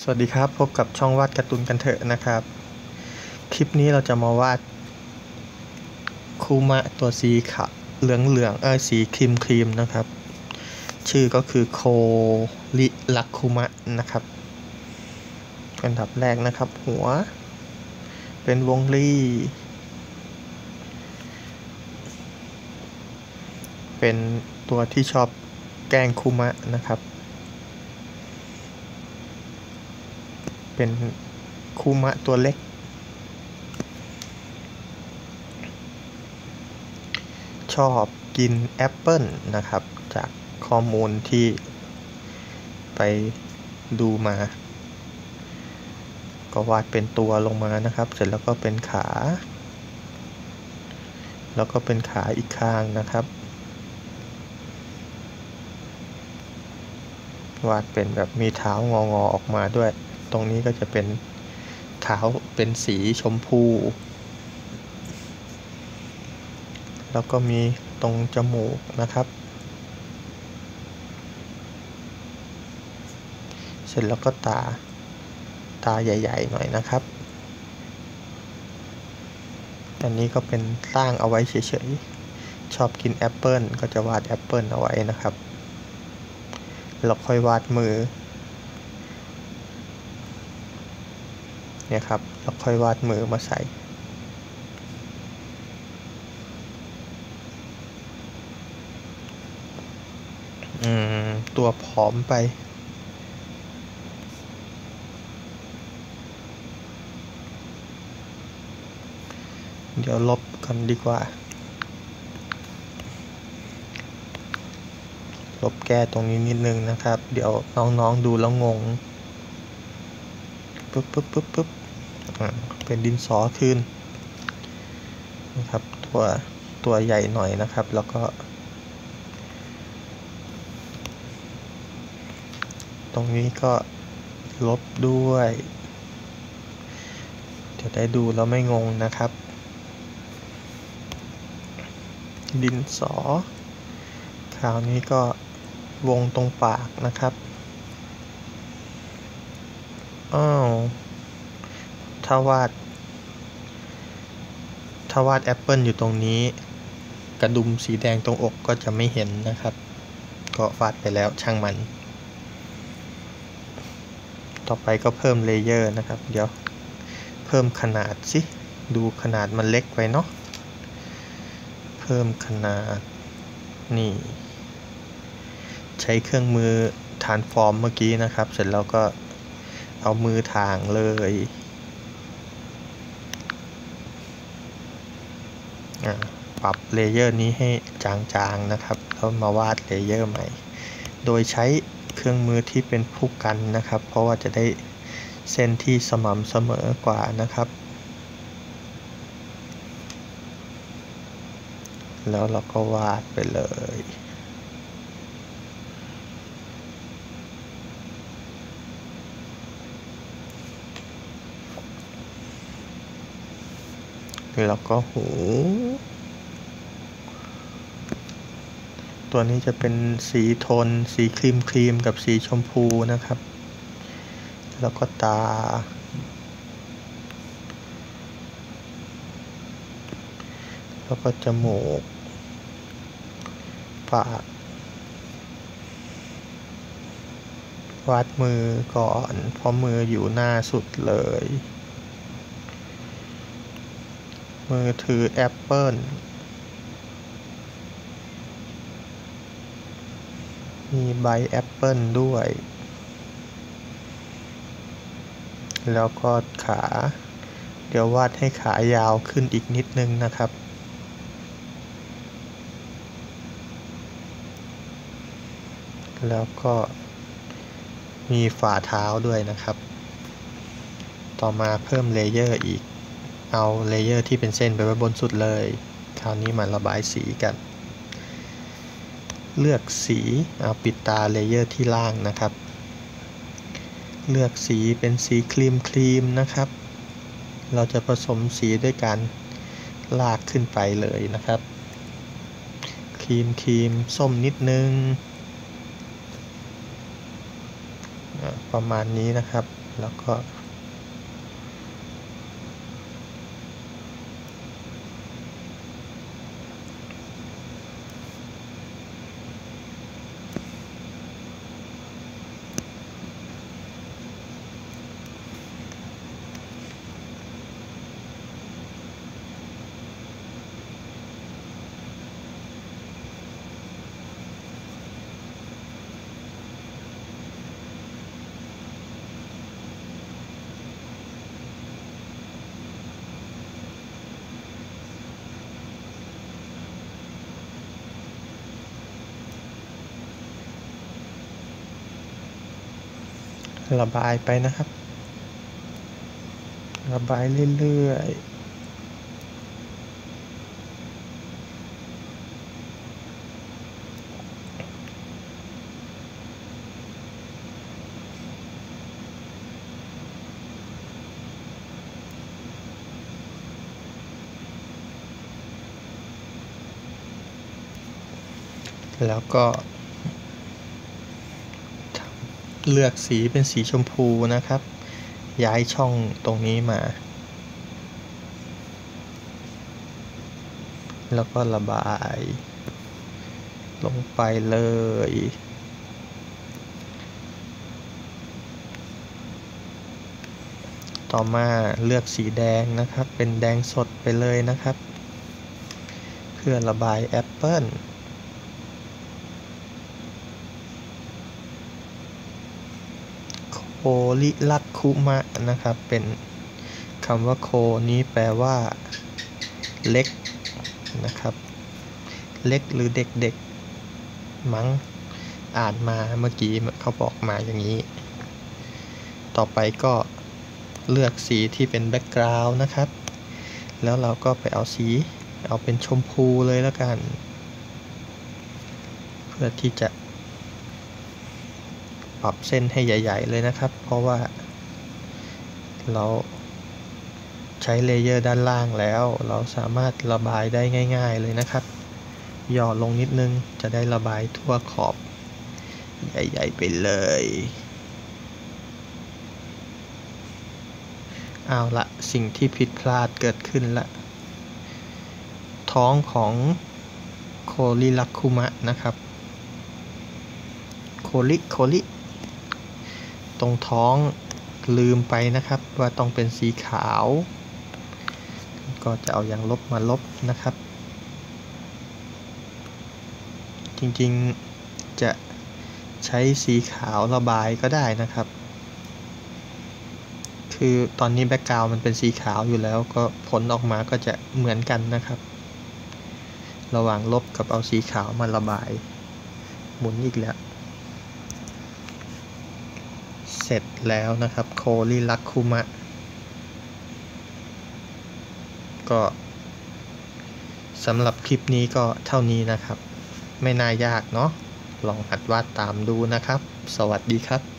สวัสดีครับ พบกับช่องวาดการ์ตูนกันเถอะนะครับ คลิปนี้เราจะมาวาดคูมะตัวสีขาวเหลืองเหลืองเออสีครีมครีมนะครับ ชื่อก็คือโคริลักคูมะนะครับอันดับแรกนะครับ หัว เป็นวงรีเป็นตัวที่ชอบแกล้งคูมะนะครับ เป็นคูมะตัวเล็ก ชอบกินแอปเปิลนะครับ จากข้อมูลที่ไปดูมา ก็วาดเป็นตัวลงมานะครับ เสร็จแล้วก็เป็นขา แล้วก็เป็นขาอีกข้างนะครับ วาดเป็นแบบมีเท้างองอออกมาด้วย ตรงนี้ก็จะเป็นเท้าเป็นสีชมพู แล้วก็มีตรงจมูกนะครับ เสร็จแล้วก็ตา ตาใหญ่ ๆ หน่อยนะครับ อันนี้ก็เป็นสร้างเอาไว้เฉยๆ ชอบกินแอปเปิลก็จะวาดแอปเปิลเอาไว้นะครับ แล้วค่อยวาดมือ เนี่ยครับแล้วค่อยวาดมือมาใส่ ตัวผอมไป เดี๋ยวลบกันดีกว่า ลบแก้ตรงนี้นิดนึงนะครับ เดี๋ยวน้องๆดูแล้วงง ปึ๊บปึ๊บปึ๊บปึ๊บอ่าเป็นดินสอขึ้นนะครับตัวตัวใหญ่หน่อยนะครับ แล้วก็ ตรงนี้ก็ลบด้วย จะได้ดูแล้วไม่งงนะครับ ดินสอ คราวนี้ก็วงตรงปากนะครับ อ้าวถ้าวาด ถ้าวาดแอปเปิลอยู่ตรงนี้ กระดุมสีแดงตรงอกก็จะไม่เห็นนะครับ ก็วาดไปแล้วช่างมัน ต่อไปก็เพิ่มเลเยอร์นะครับ เดี๋ยว เพิ่มขนาดสิ ดูขนาดมันเล็กไปเนาะ เพิ่มขนาด นี่ ใช้เครื่องมือฐานฟอร์มเมื่อกี้นะครับ เสร็จแล้วก็ เอามือทางเลยปรับเลเยอร์นี้ให้จางๆนะครับ แล้วมาวาดเลเยอร์ใหม่ โดยใช้เครื่องมือที่เป็นผู้กันนะครับ เพราะว่าจะได้เส้นที่สม่ำเสมอกว่านะครับ แล้วเราก็วาดไปเลย แล้วก็หู ตัวนี้จะเป็นสีโทน สีครีมครีมกับสีชมพูนะครับ แล้วก็ตา แล้วก็จมูก ปาก วาดมือก่อน เพราะมืออยู่หน้าสุดเลย มือถือแอปเปิลมีใบแอปเปิลด้วย แล้วก็ขา เดี๋ยววาดให้ขายาวขึ้นอีกนิดนึงนะครับ แล้วก็มีฝ่าเท้าด้วยนะครับ ต่อมาเพิ่มเลเยอร์อีก เอาเลเยอร์ที่เป็นเส้นไปไว้บนสุดเลย คราวนี้มาระบายสีกัน เลือกสีเอาปิดตาเลเยอร์ที่ล่างนะครับ เลือกสีเป็นสีครีมครีมนะครับ เราจะผสมสีด้วยการลากขึ้นไปเลยนะครับ ครีมครีมส้มนิดนึง ประมาณนี้นะครับ แล้วก็ ระบายไปนะครับ ระบายเรื่อยๆแล้วก็ เลือกสีเป็นสีชมพูนะครับ ย้ายช่องตรงนี้มา แล้วก็ระบาย ลงไปเลยต่อมาเลือกสีแดงนะครับ เป็นแดงสดไปเลยนะครับ เพื่อระบายแอปเปิล โคลิลักคุมะนะครับ เป็นคำว่าโคนี้แปลว่า เล็กนะครับ เล็กหรือเด็กๆมั้งอ่านมาเมื่อกี้เขาบอกมาอย่างนี้ ต่อไปก็เลือกสีที่เป็นแบ็กกราวน์นะครับ แล้วเราก็ไปเอาสีเอาเป็นชมพูเลยแล้วกัน เพื่อที่จะ ปรับเส้นให้ใหญ่ ๆ เลยนะครับ เพราะว่า เราใช้เลเยอร์ด้านล่างแล้ว เราสามารถระบายได้ง่าย ๆ เลยนะครับหย่อลงนิดนึงจะได้ระบายทั่วขอบ ใหญ่ ๆ ไปเลยเอาละสิ่งที่ผิดพลาดเกิดขึ้นละ ท้องของโคลิลักคุมะนะครับ โคลิ โคลิ รงท้องลืมไปนะครับ ว่าต้องเป็นสีขาว ก็จะเอายางลบมาลบนะครับ จริงๆจะใช้สีขาวระบายก็ได้นะครับ คือตอนนี้แบ็กกราวมันเป็นสีขาวอยู่แล้ว ก็ผลออกมาก็จะเหมือนกันนะครับ ระหว่างลบกับเอาสีขาวมาระบาย หมุนอีกแล้ว เสร็จแล้วนะครับโคลิลักคุมะ ก็สำหรับคลิปนี้ก็เท่านี้นะครับ ไม่น่ายากเนาะลองหัดวาดตามดูนะครับ สวัสดีครับ